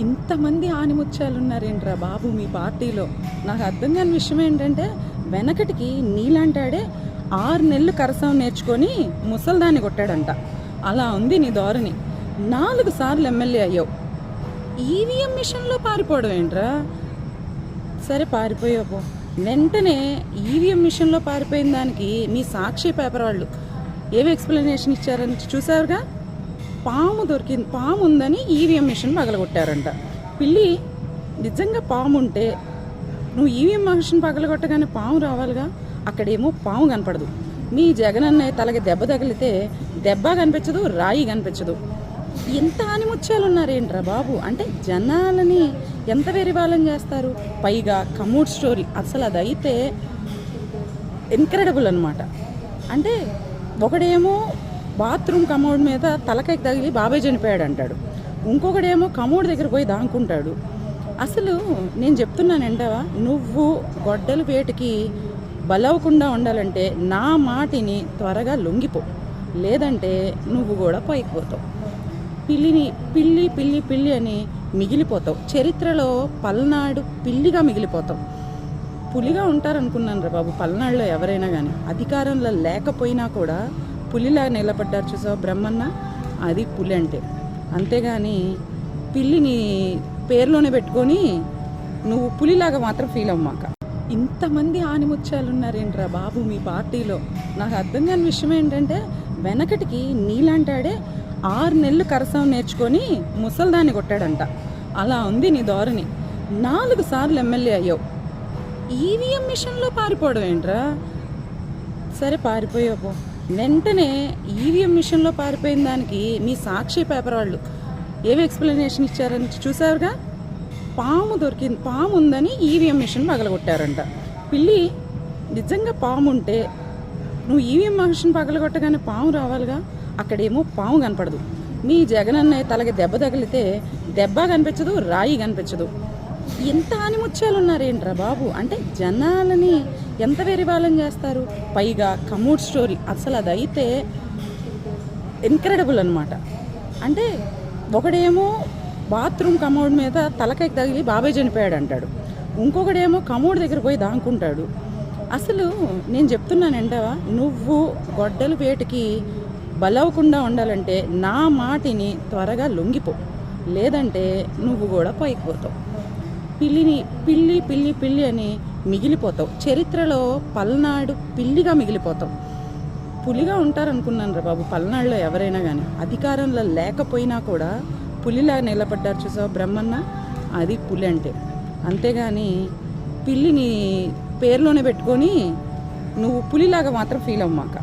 ఇంతమంది ఆనిముత్యాలు ఉన్నారేంట్రా బాబు మీ పార్టీలో? నాకు అర్థం కాని విషయం ఏంటంటే వెనకటికి నీలాంటాడే ఆరు నెలలు కరసం నేర్చుకొని ముసల్దాన్ని కొట్టాడంట. అలా ఉంది నీ ధోరణి. నాలుగు సార్లు ఎమ్మెల్యే అయ్యావు. ఈవీఎం మిషన్లో పారిపోవడం ఏంట్రా? సరే పారిపోయావు వెంటనే ఈవీఎం మిషన్లో పారిపోయిన దానికి మీ సాక్షి పేపర్ వాళ్ళు ఏమి ఎక్స్ప్లెనేషన్ ఇచ్చారని చూసారుగా పాము దొరికింది పాము ఉందని ఈవీఎం మిషన్ పగలగొట్టారంట. పిల్లి నిజంగా పాము ఉంటే నువ్వు ఈవీఎం మిషన్ పగలగొట్టగానే పాము రావాలిగా? అక్కడేమో పాము కనపడదు. మీ జగనన్నయ్య తలకి దెబ్బ తగిలితే దెబ్బ కనిపించదు రాయి కనిపించదు. ఎంత ఆనిముత్యాలు ఉన్నారేంట్రా బాబు? అంటే జనాలని ఎంత వెరివాలం చేస్తారు? పైగా కమూడ్ స్టోరీ అసలు అది అయితే ఇన్క్రెడిబుల్ అనమాట అంటే ఒకడేమో బాత్రూమ్ కమోడ్ మీద తలకాయకి తగిలి బాబాయ్ చనిపోయాడు అంటాడు. ఇంకొకడేమో కమోడ్ దగ్గర పోయి దాంకుంటాడు. అసలు నేను చెప్తున్నాను ఏంటవా నువ్వు గొడ్డలు వేటికి బలవకుండా ఉండాలంటే నా మాటిని త్వరగా లొంగిపో. లేదంటే నువ్వు కూడా పైకి పోతావు. పిల్లిని పిల్లి పిల్లి పిల్లి అని మిగిలిపోతావు. చరిత్రలో పల్నాడు పిల్లిగా మిగిలిపోతావు. పులిగా ఉంటారనుకున్నాను రా బాబు పల్నాడులో ఎవరైనా కానీ అధికారంలో లేకపోయినా కూడా పులిలా నిలబడ్డారు చూసావు? బ్రహ్మన్న అది పులి అంటే. అంతేగాని పిల్లిని పేరులోనే పెట్టుకొని నువ్వు పులిలాగా మాత్రం ఫీల్ అవ్వమాక ఇంతమంది ఆనిముత్యాలు ఉన్నారేంట్రా బాబు మీ పార్టీలో? నాకు అర్థం కాని విషయం ఏంటంటే వెనకటికి నీలాంటాడే ఆరు నెలలు కరసం నేర్చుకొని ముసల్దాన్ని కొట్టాడంట. అలా ఉంది నీ ధోరణి. నాలుగు సార్లు ఎమ్మెల్యే అయ్యావు. ఈవీఎం మిషన్లో పారిపోవడం ఏంట్రా? సరే పారిపోయావు పో వెంటనే ఈవీఎం మిషన్లో పారిపోయిన దానికి మీ సాక్షి పేపర్ వాళ్ళు ఏమి ఎక్స్ప్లెనేషన్ ఇచ్చారని చూసారుగా పాము దొరికింది పాము ఉందని ఈవీఎం మిషన్ పగలగొట్టారంట. పిల్లి నిజంగా పాము ఉంటే నువ్వు ఈవీఎం మిషన్ పగలగొట్టగానే పాము రావాలిగా? అక్కడేమో పాము కనపడదు. మీ జగనన్నయ్య తలకి దెబ్బ తగిలితే దెబ్బ కనిపించదు రాయి కనిపించదు. ఎంత ఆనిముత్యాలు ఉన్నారేంట్రా బాబు? అంటే జనాలని ఎంత వెరివాలం చేస్తారు? పైగా కమూడ్ స్టోరీ అసలు అది అయితే ఇన్క్రెడిబుల్ అనమాట అంటే ఒకడేమో బాత్రూమ్ కమోడ్ మీద తలకాయకి తగిలి బాబాయ్ చనిపోయాడు అంటాడు ఇంకొకడేమో కమోడ్ దగ్గర పోయి దాంకుంటాడు. అసలు నేను చెప్తున్నానంటావా? నువ్వు గొడ్డలు వేటికి బలవకుండా ఉండాలంటే నా మాటిని త్వరగా లొంగిపో. లేదంటే నువ్వు కూడా పైకి పోతావు. పిల్లిని పిల్లి పిల్లి పిల్లి అని మిగిలిపోతావు. చరిత్రలో పల్నాడు పిల్లిగా మిగిలిపోతావు. పులిగా ఉంటారనుకున్నాను రా బాబు పల్నాడులో ఎవరైనా కానీ అధికారంలో లేకపోయినా కూడా పులిలా నిలబడ్డారు చూసావు బ్రహ్మన్న? అది పులి అంటే. అంతేగాని పిల్లిని పేర్లోనే పెట్టుకొని నువ్వు పులిలాగా మాత్రం ఫీల్ అవ్వమాక.